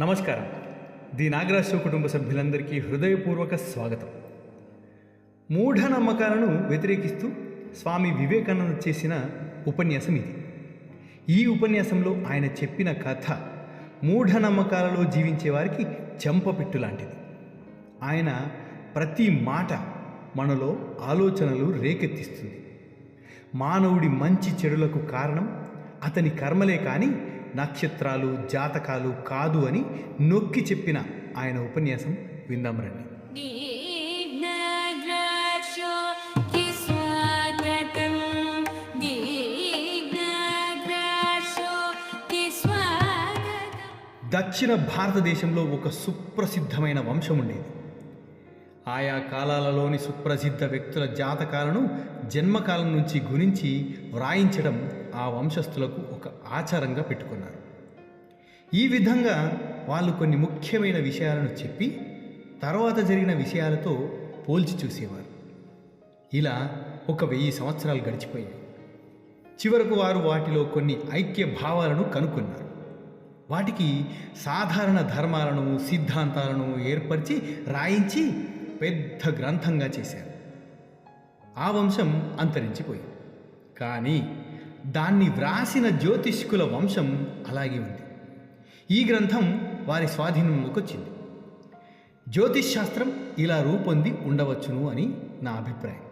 నమస్కారం. ది నాగరాజు కుటుంబ సభ్యులందరికీ హృదయపూర్వక స్వాగతం. మూఢనమ్మకాలను వ్యతిరేకిస్తూ స్వామి వివేకానంద చేసిన ఉపన్యాసం ఇది. ఈ ఉపన్యాసంలో ఆయన చెప్పిన కథ మూఢనమ్మకాలలో జీవించే వారికి చెంపపెట్టు లాంటిది. ఆయన ప్రతి మాట మనలో ఆలోచనలు రేకెత్తిస్తుంది. మానవుడి మంచి చెడులకు కారణం అతని కర్మలే కానీ నక్షత్రాలు జాతకాలు కాదు అని నొక్కి చెప్పిన ఆయన ఉపన్యాసం విందాం రండి. దక్షిణ భారతదేశంలో ఒక సుప్రసిద్ధమైన వంశం ఉండేది. ఆయా కాలాలలోని సుప్రసిద్ధ వ్యక్తుల జాతకాలను జన్మకాలం నుంచి గురించి వ్రాయించడం ఆ వంశస్థులకు ఒక ఆచారంగా పెట్టుకున్నారు. ఈ విధంగా వాళ్ళు కొన్ని ముఖ్యమైన విషయాలను చెప్పి తర్వాత జరిగిన విషయాలతో పోల్చి చూసేవారు. ఇలా ఒక వెయ్యి సంవత్సరాలు గడిచిపోయాయి. చివరకు వారు వాటిలో కొన్ని ఐక్య భావాలను కనుక్కున్నారు. వాటికి సాధారణ ధర్మాలను సిద్ధాంతాలను ఏర్పరిచి రాయించి పెద్ద గ్రంథంగా చేశారు. ఆ వంశం అంతరించిపోయింది. కానీ దాన్ని వ్రాసిన జ్యోతిష్కుల వంశం అలాగే ఉంది. ఈ గ్రంథం వారి స్వాధీనంలోకి వచ్చింది జ్యోతిష్ శాస్త్రం ఇలా రూపొంది ఉండవచ్చును అని నా అభిప్రాయం.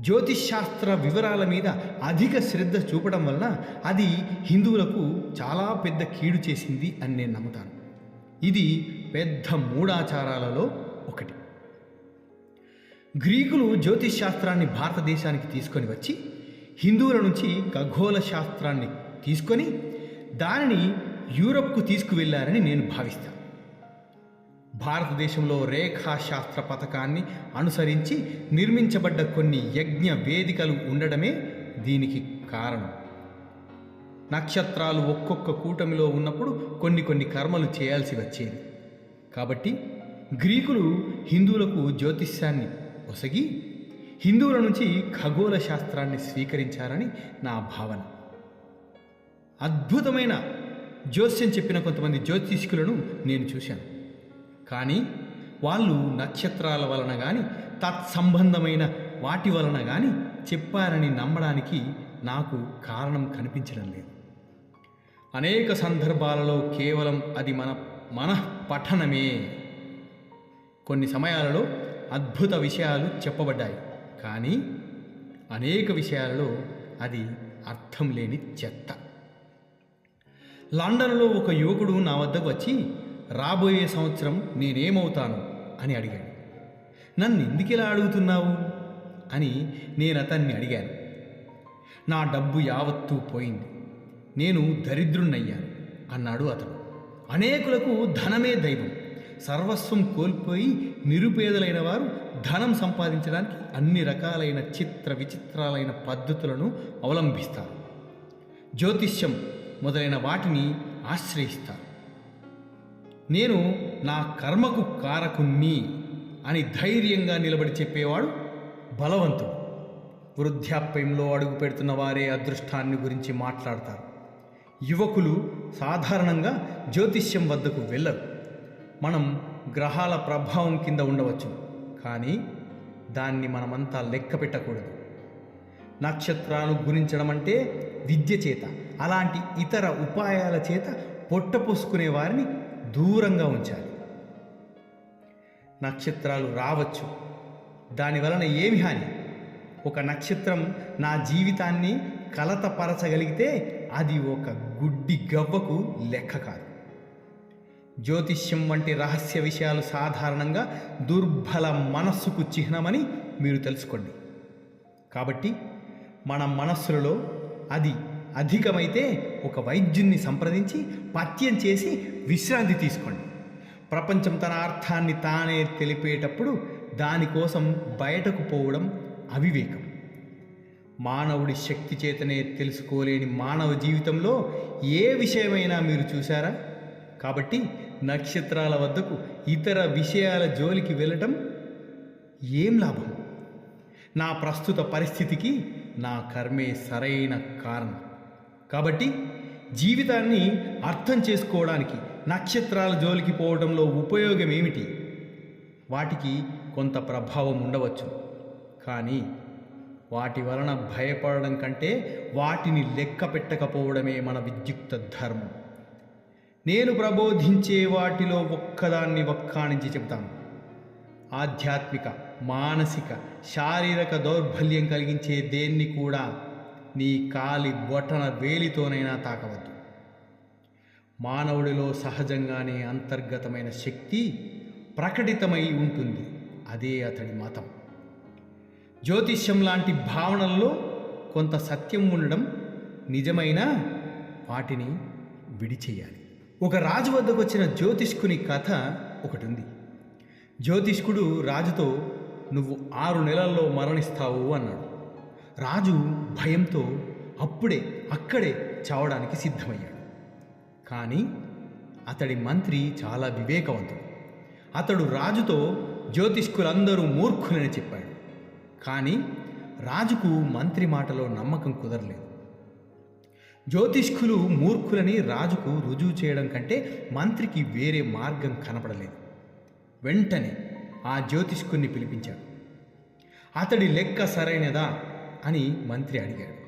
జ్యోతిష్ శాస్త్ర వివరాల మీద అధిక శ్రద్ధ చూపడం వలన అది హిందువులకు చాలా పెద్ద కీడు చేసింది అని నేను నమ్ముతాను. ఇది పెద్ద మూఢాచారాలలో ఒకటి. గ్రీకులు జ్యోతిష్ శాస్త్రాన్ని భారతదేశానికి తీసుకొని వచ్చి హిందువుల నుంచి ఖగోళ శాస్త్రాన్ని తీసుకొని దానిని యూరప్కు తీసుకువెళ్ళారని నేను భావిస్తాను భారతదేశంలో రేఖాశాస్త్ర పథకాన్ని అనుసరించి నిర్మించబడ్డ కొన్ని యజ్ఞ వేదికలు ఉండడమే దీనికి కారణం. నక్షత్రాలు ఒక్కొక్క కూటమిలో ఉన్నప్పుడు కొన్ని కొన్ని కర్మలు చేయాల్సి వచ్చేది. కాబట్టి గ్రీకులు హిందువులకు జ్యోతిష్యాన్ని ఒసగి హిందువుల నుంచి ఖగోళ శాస్త్రాన్ని స్వీకరించారని నా భావన. అద్భుతమైన జ్యోస్యం చెప్పిన కొంతమంది జ్యోతిష్కులను నేను చూశాను. కానీ వాళ్ళు నక్షత్రాల వలన కానీ తత్సంబంధమైన వాటి వలన కానీ చెప్పారని నమ్మడానికి నాకు కారణం కనిపించడం లేదు. అనేక సందర్భాలలో కేవలం అది మన మన పఠనమే కొన్ని సమయాలలో అద్భుత విషయాలు చెప్పబడ్డాయి. కానీ అనేక విషయాలలో అది అర్థం లేని చెత్త. లండన్లో ఒక యువకుడు నా వద్దకు వచ్చి రాబోయే సంవత్సరం నేనేమవుతాను? అని అడిగాడు. నన్ను ఎందుకు ఇలా అడుగుతున్నావు? అని నేను అతన్ని అడిగాను. నా డబ్బు యావత్తూ పోయింది. నేను దరిద్రుణ్ణయ్యాను అన్నాడు అతడు అనేకులకు ధనమే దైవం. సర్వస్వం కోల్పోయి నిరుపేదలైన వారు ధనం సంపాదించడానికి అన్ని రకాలైన చిత్ర విచిత్రాలైన పద్ధతులను అవలంబిస్తారు. జ్యోతిష్యం మొదలైన వాటిని ఆశ్రయిస్తారు. నేను నా కర్మకు కారకుణ్ణి అని ధైర్యంగా నిలబడి చెప్పేవాడు బలవంతుడు. వృద్ధాప్యంలో అడుగు పెడుతున్న వారే అదృష్టాన్ని గురించి మాట్లాడతారు. యువకులు సాధారణంగా జ్యోతిష్యం వద్దకు వెళ్ళరు. మనం గ్రహాల ప్రభావం కింద ఉండవచ్చు. కానీ దాన్ని మనమంతా లెక్క పెట్టకూడదు. నక్షత్రాలు గురించడం అంటే విద్య చేత అలాంటి ఇతర ఉపాయాల చేత పొట్టపోసుకునే వారిని దూరంగా ఉంచాలి. నక్షత్రాలు రావచ్చు. దాని వలన ఏమి హాని? ఒక నక్షత్రం నా జీవితాన్ని కలతపరచగలిగితే అది ఒక గుడ్డి గవ్వకు లెక్క కాదు. జ్యోతిష్యం వంటి రహస్య విషయాలు సాధారణంగా దుర్బల మనస్సుకు చిహ్నమని మీరు తెలుసుకోండి. కాబట్టి మన మనస్సులలో అది అధికమైతే ఒక వైద్యున్ని సంప్రదించి పత్యం చేసి విశ్రాంతి తీసుకోండి. ప్రపంచం తన అర్థాన్ని తానే తెలిపేటప్పుడు దానికోసం బయటకు పోవడం అవివేకం. మానవుడి శక్తి చేతనే తెలుసుకోలేని మానవ జీవితంలో ఏ విషయమైనా మీరు చూసారా కాబట్టి నక్షత్రాల వద్దకు ఇతర విషయాల జోలికి వెళ్ళటం ఏం లాభం? నా ప్రస్తుత పరిస్థితికి నా కర్మే సరైన కారణం. కాబట్టి జీవితాన్ని అర్థం చేసుకోవడానికి నక్షత్రాల జోలికి పోవడంలో ఉపయోగం ఏమిటి? వాటికి కొంత ప్రభావం ఉండవచ్చు. కానీ వాటి వలన భయపడడం కంటే వాటిని లెక్క పెట్టకపోవడమే మన విద్యుక్త ధర్మం. నేను ప్రబోధించే వాటిలో ఒక్కదాన్ని ఒక్కాణించి చెబుతాను. ఆధ్యాత్మిక మానసిక శారీరక దౌర్బల్యం కలిగించే దేన్ని కూడా నీ కాలి బొటన వేలితోనైనా తాకవద్దు. మానవుడిలో సహజంగానే అంతర్గతమైన శక్తి ప్రకటితమై ఉంటుంది. అదే అతడి మతం. జ్యోతిష్యం లాంటి భావనల్లో కొంత సత్యం ఉండడం నిజమైన వాటిని విడిచేయాలి. ఒక రాజు వద్దకు వచ్చిన జ్యోతిష్కుని కథ ఒకటి ఉంది జ్యోతిష్కుడు రాజుతో నువ్వు ఆరు నెలల్లో మరణిస్తావు అన్నాడు. రాజు భయంతో అప్పుడే అక్కడే చావడానికి సిద్ధమయ్యాడు. కానీ అతడి మంత్రి చాలా వివేకవంతుడు. అతడు రాజుతో జ్యోతిష్కులందరూ మూర్ఖులని చెప్పాడు. కానీ రాజుకు మంత్రి మాటలో నమ్మకం కుదరలేదు. జ్యోతిష్కులు మూర్ఖులని రాజుకు రుజువు చేయడం కంటే మంత్రికి వేరే మార్గం కనపడలేదు వెంటనే ఆ జ్యోతిష్కుని పిలిపించాడు. అతడి లెక్క సరైనదా అని మంత్రి అడిగాడు.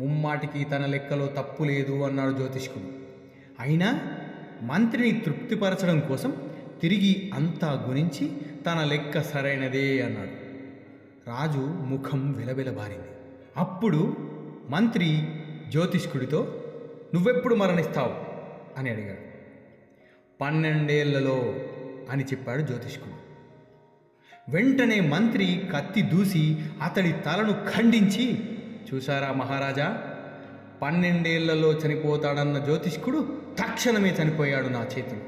ముమ్మాటికి తన లెక్కలో తప్పు లేదు అన్నాడు జ్యోతిష్కుడు. అయినా మంత్రిని తృప్తిపరచడం కోసం తిరిగి అంతా గురించి తన లెక్క సరైనదే అన్నాడు. రాజు ముఖం విలవిలబారింది. అప్పుడు మంత్రి జ్యోతిష్కుడితో నువ్వెప్పుడు మరణిస్తావు? అని అడిగాడు. పన్నెండేళ్ళలో అని చెప్పాడు జ్యోతిష్కుడు. వెంటనే మంత్రి కత్తి దూసి అతడి తలను ఖండించి చూసారా మహారాజా? పన్నెండేళ్ళలో చనిపోతాడన్న జ్యోతిష్కుడు తక్షణమే చనిపోయాడు నా చేతిలో.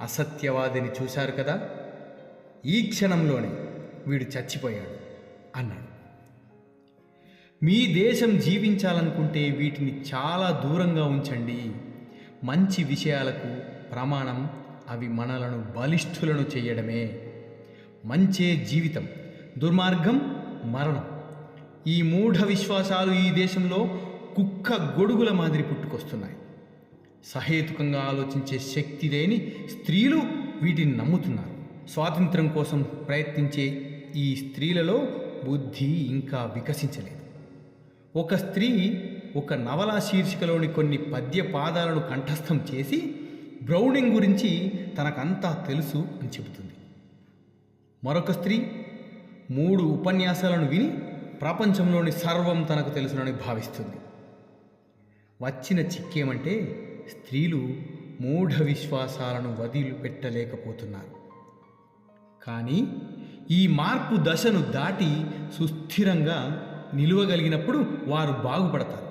అసత్యవాదిని చూశారు కదా? ఈ క్షణంలోనే వీడు చచ్చిపోయాడు అన్నాడు. మీ దేశం జీవించాలనుకుంటే వీటిని చాలా దూరంగా ఉంచండి. మంచి విషయాలకు ప్రమాణం అవి మనలను బలిష్ఠులను చేయడమే. మంచే జీవితం దుర్మార్గం మరణం. ఈ మూఢ విశ్వాసాలు ఈ దేశంలో కుక్క గొడుగుల మాదిరి పుట్టుకొస్తున్నాయి. సహేతుకంగా ఆలోచించే శక్తి లేని స్త్రీలు వీటిని నమ్ముతున్నారు. స్వాతంత్రం కోసం ప్రయత్నించే ఈ స్త్రీలలో బుద్ధి ఇంకా వికసించలేదు. ఒక స్త్రీ ఒక నవలా శీర్షికలోని కొన్ని పద్య పాదాలను కంఠస్థం చేసి బ్రౌనింగ్ గురించి తనకంతా తెలుసు అని చెబుతుంది. మరొక స్త్రీ మూడు ఉపన్యాసాలను విని ప్రపంచంలోని సర్వం తనకు తెలుసునని భావిస్తుంది. వచ్చిన చిక్కేమంటే స్త్రీలు మూఢ విశ్వాసాలను వదిలిపెట్టలేకపోతున్నారు. కానీ ఈ మార్పు దశను దాటి సుస్థిరంగా నిలువగలిగినప్పుడు వారు బాగుపడతారు.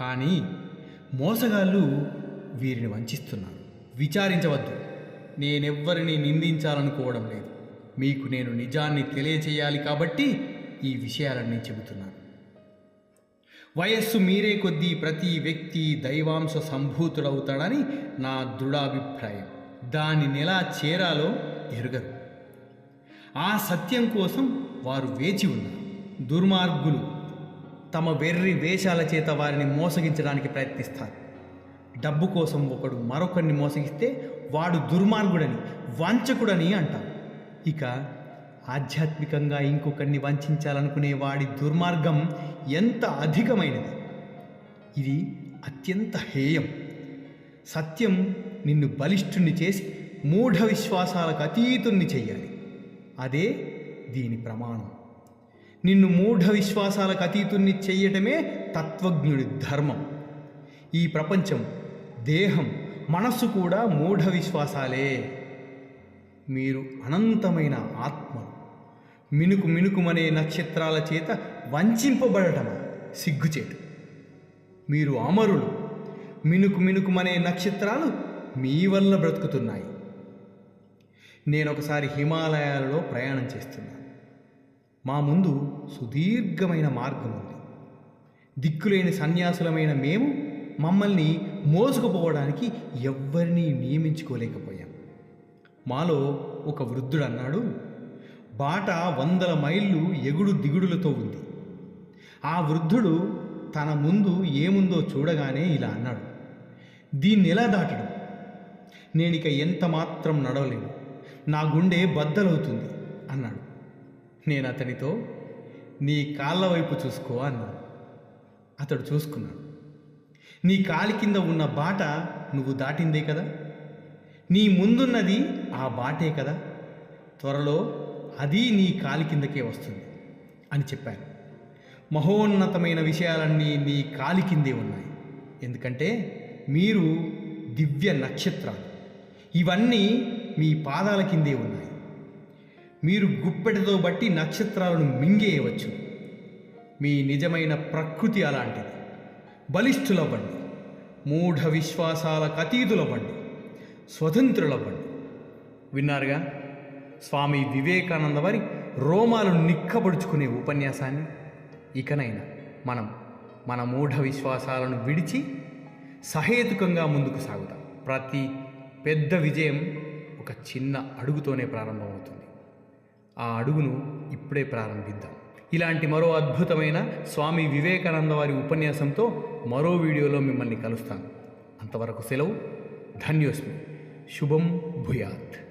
కానీ మోసగాళ్ళు వీరిని వంచిస్తున్నారు. విచారించవద్దు. నేనెవ్వరిని నిందించాలనుకోవడం లేదు. మీకు నేను నిజాన్ని తెలియచేయాలి కాబట్టి ఈ విషయాలన్నీ చెబుతున్నాను. వయస్సు మీరే కొద్దీ ప్రతి వ్యక్తి దైవాంశ సంభూతుడవుతాడని నా దృఢాభిప్రాయం. దానిని ఎలా చేరాలో ఎరుగరు. ఆ సత్యం కోసం వారు వేచి ఉన్నారు. దుర్మార్గులు తమ వెర్రి వేషాల చేత వారిని మోసగించడానికి ప్రయత్నిస్తారు. డబ్బు కోసం ఒకడు మరొకరిని మోసగిస్తే వాడు దుర్మార్గుడని వంచకుడని అంటారు. ఇక ఆధ్యాత్మికంగా ఇంకొకరిని వంచాలనుకునే వాడి దుర్మార్గం ఎంత అధికమైనది? ఇది అత్యంత హేయం. సత్యం నిన్ను బలిష్ఠుణ్ణి చేసి మూఢ విశ్వాసాలకు అతీతుణ్ణి చెయ్యాలి. అదే దీని ప్రమాణం. నిన్ను మూఢ విశ్వాసాలకు అతీతుణ్ణి చెయ్యటమే తత్వజ్ఞుడి ధర్మం. ఈ ప్రపంచం దేహం మనస్సు కూడా మూఢ విశ్వాసాలే మీరు అనంతమైన ఆత్మలు. మినుకు మినుకుమనే నక్షత్రాల చేత వంచింపబడటమా? సిగ్గుచేటు. మీరు అమరులు. మినుకు మినుకుమనే నక్షత్రాలు మీ వల్ల బ్రతుకుతున్నాయి. నేను ఒకసారి హిమాలయాలలో ప్రయాణం చేస్తున్నాను. మా ముందు సుదీర్ఘమైన మార్గం ఉంది. దిక్కులేని సన్యాసులమైన మేము మమ్మల్ని మోసుకుపోవడానికి ఎవ్వరినీ నియమించుకోలేకపోయాం. మాలో ఒక వృద్ధుడు అన్నాడు బాట వందల మైళ్ళు ఎగుడు దిగుడులతో ఉంది. ఆ వృద్ధుడు తన ముందు ఏముందో చూడగానే ఇలా అన్నాడు దీన్ని ఎలా దాటడం? నేనిక ఎంత మాత్రం నడవలేను. నా గుండె బద్దలవుతుంది అన్నాడు. నేను అతనితో నీ కాళ్ళ వైపు చూసుకో అన్నాను అతడు చూసుకున్నాడు. నీ కాలి కింద ఉన్న బాట నువ్వు దాటిందే కదా? నీ ముందున్నది ఆ బాటే కదా? త్వరలో అది నీ కాలి కిందకే వస్తుంది అని చెప్పాను మహోన్నతమైన విషయాలన్నీ నీ కాలి కిందే ఉన్నాయి. ఎందుకంటే మీరు దివ్య నక్షత్రాలు. ఇవన్నీ మీ పాదాల కిందే ఉన్నాయి. మీరు గుప్పెడతో బట్టి నక్షత్రాలను మింగేయవచ్చు. మీ నిజమైన ప్రకృతి అలాంటిది. బలిష్ఠులవ్వండి. మూఢ విశ్వాసాలకు అతీతులవ్వండి స్వతంత్రులవ్వండి. విన్నారుగా? స్వామి వివేకానంద వారి రోమాలు నిక్కబడుచుకునే ఉపన్యాసాన్ని ఇకనైనా మనం మన మూఢ విశ్వాసాలను విడిచి సహేతుకంగా ముందుకు సాగుతాం. ప్రతి పెద్ద విజయం ఒక చిన్న అడుగుతోనే ప్రారంభమవుతుంది. ఆ అడుగును ఇప్పుడే ప్రారంభిద్దాం. ఇలాంటి మరో అద్భుతమైన స్వామి వివేకానంద వారి ఉపన్యాసంతో మరో వీడియోలో మిమ్మల్ని కలుస్తాను. అంతవరకు సెలవు. ధన్యోస్మి. శుభం భూయాత్.